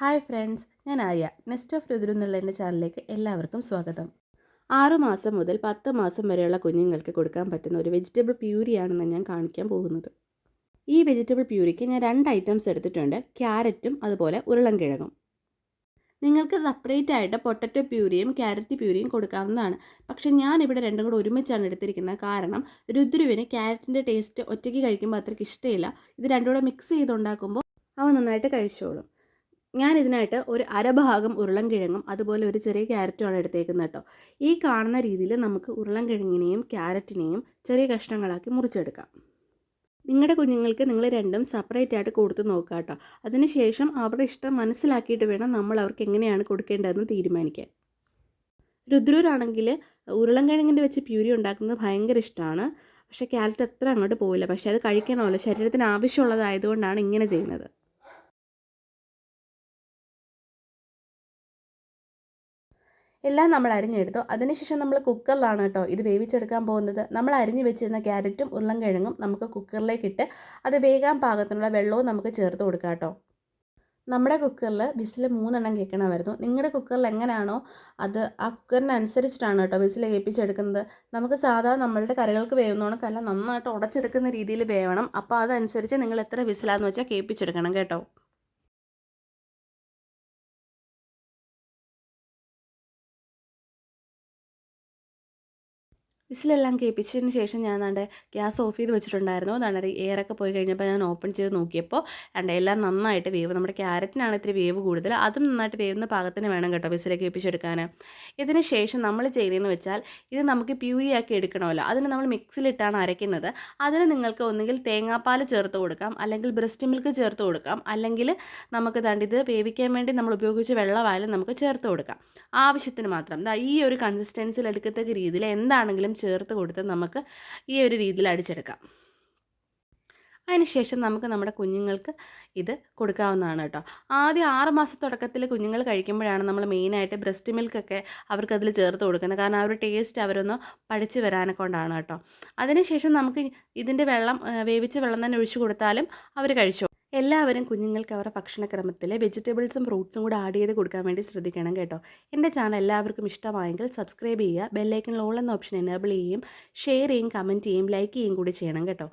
Hi friends ഞാൻ Arya. Nest of രുദ്രു എന്നുള്ള എന്റെ ചാനലിലേക്ക് എല്ലാവർക്കും സ്വാഗതം. ആറു മാസം മുതൽ പത്ത് മാസം വരെയുള്ള കുഞ്ഞുങ്ങൾക്ക് കൊടുക്കാൻ പറ്റുന്ന ഒരു വെജിറ്റബിൾ പ്യൂരിയാണെന്ന് ഞാൻ കാണിക്കാൻ പോകുന്നത്. ഈ വെജിറ്റബിൾ പ്യൂരിക്ക് ഞാൻ രണ്ട് ഐറ്റംസ് എടുത്തിട്ടുണ്ട്. ക്യാരറ്റും അതുപോലെ ഉരുളൻകിഴങ്ങും. നിങ്ങൾക്ക് സെപ്പറേറ്റ് ആയിട്ട് പൊട്ടറ്റോ പ്യൂരിയും ക്യാരറ്റ് പ്യൂരിയും കൊടുക്കാവുന്നതാണ്. പക്ഷേ ഞാനിവിടെ രണ്ടും കൂടെ ഒരുമിച്ചാണ് എടുത്തിരിക്കുന്നത്. കാരണം രുദ്രുവിന് ക്യാരറ്റിന്റെ ടേസ്റ്റ് ഒറ്റയ്ക്ക് കഴിക്കുമ്പോൾ അത്രയ്ക്ക് ഇഷ്ടമില്ല. ഇത് രണ്ടും കൂടെ മിക്സ് ചെയ്തുണ്ടാക്കുമ്പോൾ അവൻ നന്നായിട്ട് കഴിച്ചോളും. ഞാൻ ഇതിനായിട്ട് ഒരു അരഭാഗം ഉരുളൻകിഴങ്ങും അതുപോലെ ഒരു ചെറിയ ക്യാരറ്റുമാണ് എടുത്തേക്കുന്നത് കേട്ടോ. ഈ കാണുന്ന രീതിയിൽ നമുക്ക് ഉരുളൻകിഴങ്ങിനെയും ക്യാരറ്റിനെയും ചെറിയ കഷ്ണങ്ങളാക്കി മുറിച്ചെടുക്കാം. നിങ്ങളുടെ കുഞ്ഞുങ്ങൾക്ക് നിങ്ങൾ രണ്ടും സെപ്പറേറ്റ് ആയിട്ട് കൊടുത്ത് നോക്കുക കേട്ടോ. അതിനുശേഷം അവരുടെ ഇഷ്ടം മനസ്സിലാക്കിയിട്ട് വേണം നമ്മൾ അവർക്ക് എങ്ങനെയാണ് കൊടുക്കേണ്ടതെന്ന് തീരുമാനിക്കാൻ. രുദ്രൂരാണെങ്കിൽ ഉരുളൻകിഴങ്ങിന്റെ വെച്ച് പ്യൂരി ഉണ്ടാക്കുന്നത് ഭയങ്കര ഇഷ്ടമാണ്. പക്ഷേ ക്യാരറ്റ് അത്ര അങ്ങോട്ട് പോവില്ല. പക്ഷേ അത് കഴിക്കണമല്ലോ. ശരീരത്തിന് ആവശ്യമുള്ളതായതുകൊണ്ടാണ് ഇങ്ങനെ ചെയ്യുന്നത്. എല്ലാം നമ്മൾ അരിഞ്ഞെടുത്തു. അതിനുശേഷം നമ്മൾ കുക്കറിലാണ് കേട്ടോ ഇത് വേവിച്ചെടുക്കാൻ പോകുന്നത്. നമ്മൾ അരിഞ്ഞു വെച്ചിരുന്ന ക്യാരറ്റും ഉരുളൻകിഴങ്ങും നമുക്ക് കുക്കറിലേക്ക് ഇട്ട് അത് വേകാൻ പാകത്തിനുള്ള വെള്ളവും നമുക്ക് ചേർത്ത് കൊടുക്കാം കേട്ടോ. നമ്മുടെ കുക്കറിൽ വിസിൽ മൂന്നെണ്ണം കേൾക്കണമായിരുന്നു. നിങ്ങളുടെ കുക്കറിൽ എങ്ങനെയാണോ അത് ആ കുക്കറിനനുസരിച്ചിട്ടാണ് കേട്ടോ വിസിൽ കേൾപ്പിച്ചെടുക്കുന്നത് നമുക്ക് സാധാരണ നമ്മളുടെ കറികൾക്ക് വേവുന്നോണക്കല്ല നന്നായിട്ട് ഉടച്ചെടുക്കുന്ന രീതിയിൽ വേവണം. അപ്പോൾ അതനുസരിച്ച് നിങ്ങൾ എത്ര വിസിലാന്ന് വെച്ചാൽ കേൾപ്പിച്ചെടുക്കണം കേട്ടോ. വിസിലെല്ലാം കേൾപ്പിച്ചതിന് ശേഷം ഞാൻ ദാണ്ടെ ഗ്യാസ് ഓഫ് ചെയ്ത് വെച്ചിട്ടുണ്ടായിരുന്നു. അതാണ് എയറൊക്കെ പോയി കഴിഞ്ഞപ്പോൾ ഞാൻ ഓപ്പൺ ചെയ്ത് നോക്കിയപ്പോൾ രണ്ട് എല്ലാം നന്നായിട്ട് വേവ്. നമ്മുടെ ക്യാരറ്റിനാണ് ഇത്തിരി വേവ് കൂടുതൽ. അതും നന്നായിട്ട് വേവുന്ന പാകത്തിന് വേണം കേട്ടോ വിസിലെ കേൾപ്പിച്ചെടുക്കാൻ ഇതിന് ശേഷം നമ്മൾ ചെയ്യുന്നതെന്ന് വെച്ചാൽ ഇത് നമുക്ക് പ്യൂരിയാക്കി എടുക്കണമല്ലോ. അതിന് നമ്മൾ മിക്സിലിട്ടാണ് അരയ്ക്കുന്നത്. അതിന് നിങ്ങൾക്ക് ഒന്നുകിൽ തേങ്ങാപ്പാൽ ചേർത്ത് കൊടുക്കാം. അല്ലെങ്കിൽ ബ്രസ്റ്റ് മിൽക്ക് ചേർത്ത് കൊടുക്കാം. അല്ലെങ്കിൽ നമുക്ക് തണ്ടിത് വേവിക്കാൻ വേണ്ടി നമ്മൾ ഉപയോഗിച്ച വെള്ളമായാലും നമുക്ക് ചേർത്ത് കൊടുക്കാം. ആവശ്യത്തിന് മാത്രം. ഈ ഒരു കൺസിസ്റ്റൻസിൽ എടുക്കത്തക്ക രീതിയിൽ എന്താണെങ്കിലും ചേർത്ത് കൊടുത്ത് നമുക്ക് ഈ ഒരു രീതിയിൽ അടിച്ചെടുക്കാം. അതിനുശേഷം നമുക്ക് നമ്മുടെ കുഞ്ഞുങ്ങൾക്ക് ഇത് കൊടുക്കാവുന്നതാണ് കേട്ടോ. ആദ്യം ആറ് മാസ തുടക്കത്തിൽ കുഞ്ഞുങ്ങൾ കഴിക്കുമ്പോഴാണ് നമ്മൾ മെയിനായിട്ട് ബ്രസ്റ്റ് മിൽക്കൊക്കെ അവർക്ക് അതിൽ ചേർത്ത് കൊടുക്കുന്നത്. കാരണം ആ ഒരു ടേസ്റ്റ് അവരൊന്ന് പഠിച്ച് വരാനെ കൊണ്ടാണ് കേട്ടോ. അതിനുശേഷം നമുക്ക് ഇതിന്റെ വെള്ളം വേവിച്ച വെള്ളം തന്നെ ഒഴിച്ചു കൊടുത്താലും അവർ കഴിച്ചു എല്ലാവരും കുഞ്ഞുങ്ങൾക്ക് അവരുടെ ഭക്ഷണക്രമത്തിൽ വെജിറ്റബിൾസും ഫ്രൂട്ട്സും കൂടെ ആഡ് ചെയ്ത് കൊടുക്കാൻ വേണ്ടി ശ്രദ്ധിക്കണം കേട്ടോ. എന്റെ ചാനൽ എല്ലാവർക്കും ഇഷ്ടമായെങ്കിൽ സബ്സ്ക്രൈബ് ചെയ്യുക ബെല്ലൈക്കൺ ഓൾ എന്ന ഓപ്ഷൻ എനേബിൾ ചെയ്യുകയും ഷെയർ ചെയ്യും കമന്റ് ചെയ്യും ലൈക്ക് ചെയ്യുകയും കൂടി ചെയ്യണം കേട്ടോ.